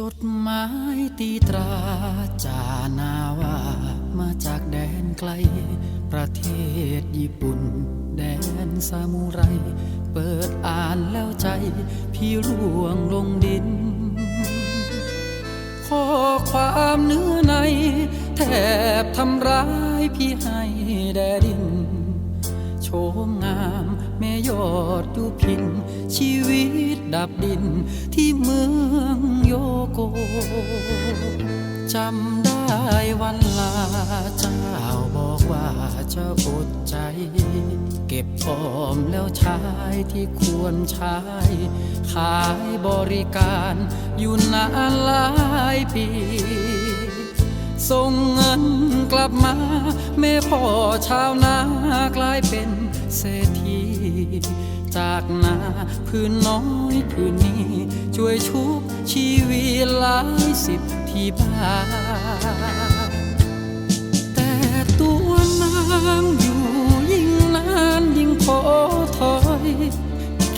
จดหมายตีตราจานาวามาจากแดนไกล ประเทศญี่ปุ่น แดนซามูไร เปิดอ่านแล้วใจ พี่ร่วงลงดิน ข้อความเนื้อใน แทบทำร้ายพี่ให้แดดิน โชมงาม ยอดอยู่พิน ชีวิตดับดินที่เมืองโยโก จำได้วันลาเจ้าบอกว่าจะอดใจ เก็บออมแล้วใช้ที่ควรใช้ ขายบริการอยู่นานหลายปี ส่งเงินกลับมา แม่พ่อชาวนากลายเป็นเศรษฐีจากนาพื้นน้อยพื้นนี้ ช่วยชุบชีวิตหลายสิบที่บ้านแต่ตัวนางอยู่ยิ่งนานยิ่งพอ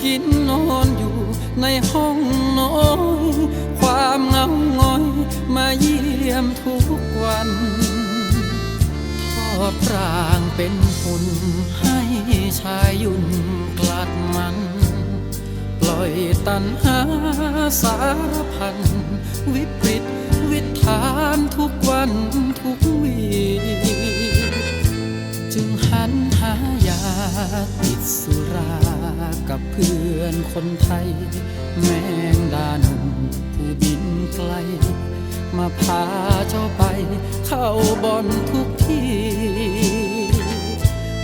กินนอนอยู่ในห้องน้อย ความเงาหงอยมาเยี่ยมทุกวันทอดร่างเป็นหุ่นให้ชายยุ่นกลัดมัน ปล่อยตันหาสารพัน วิปริตวิถานทุกวันทุกวีจึงหันหายาติดสุรา กับเพื่อนคนไทย แมงดาหนุ่มผู้บินไกล มาพาเจ้าไป เข้าบอนทุกที่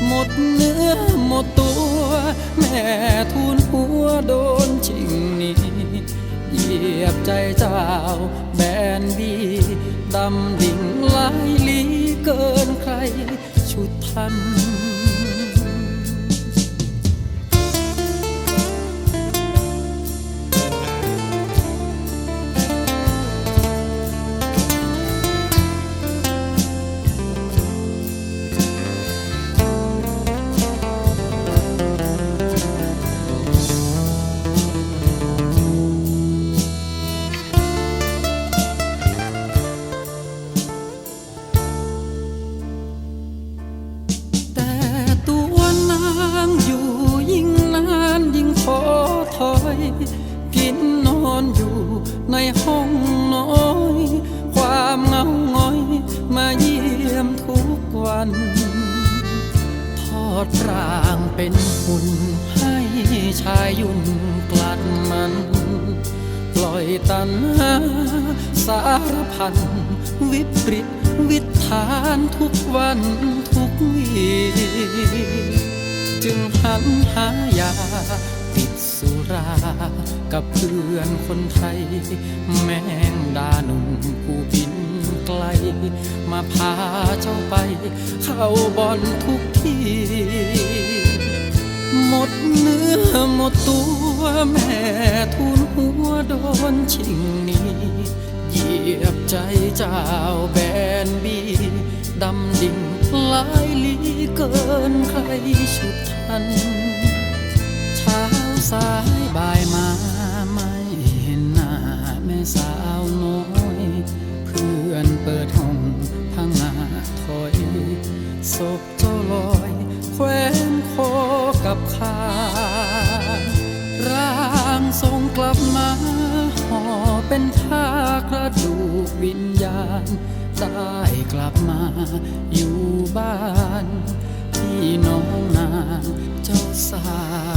หมดเนื้อหมดตัว แม่ทูลหัวโดนชิงนี้เหยียบใจเจ้าแบนบีดำดิ่งไหลลีเกินใครชุดทัน ดร่างเป็นหุ่นให้ชายยุ่นกลัดมัน ปล่อยตันหาสารพัน วิปริตวิถานทุกวันทุกวีจึงหันหายาติดสุรา กับเพื่อนคนไทย แมงดาหนุ่มผู้บินไกล มาพาเจ้าไป เข้าบอนทุกที่ อหมดตัวแม่ทูลหัวโดนชิงนี้เหยียบใจเจ้าแบนบีดำดิ่งหลายลีเกินใครชุดทัน เช้าสายบ่ายมาไม่เห็นหน้าแม่สาวน้อย เพื่อนเปิดห้องพังงาถอยศพจ กระดูกวิญญาณได้กลับมาอยู่บ้าน ที่น้องนางเจ้าสาว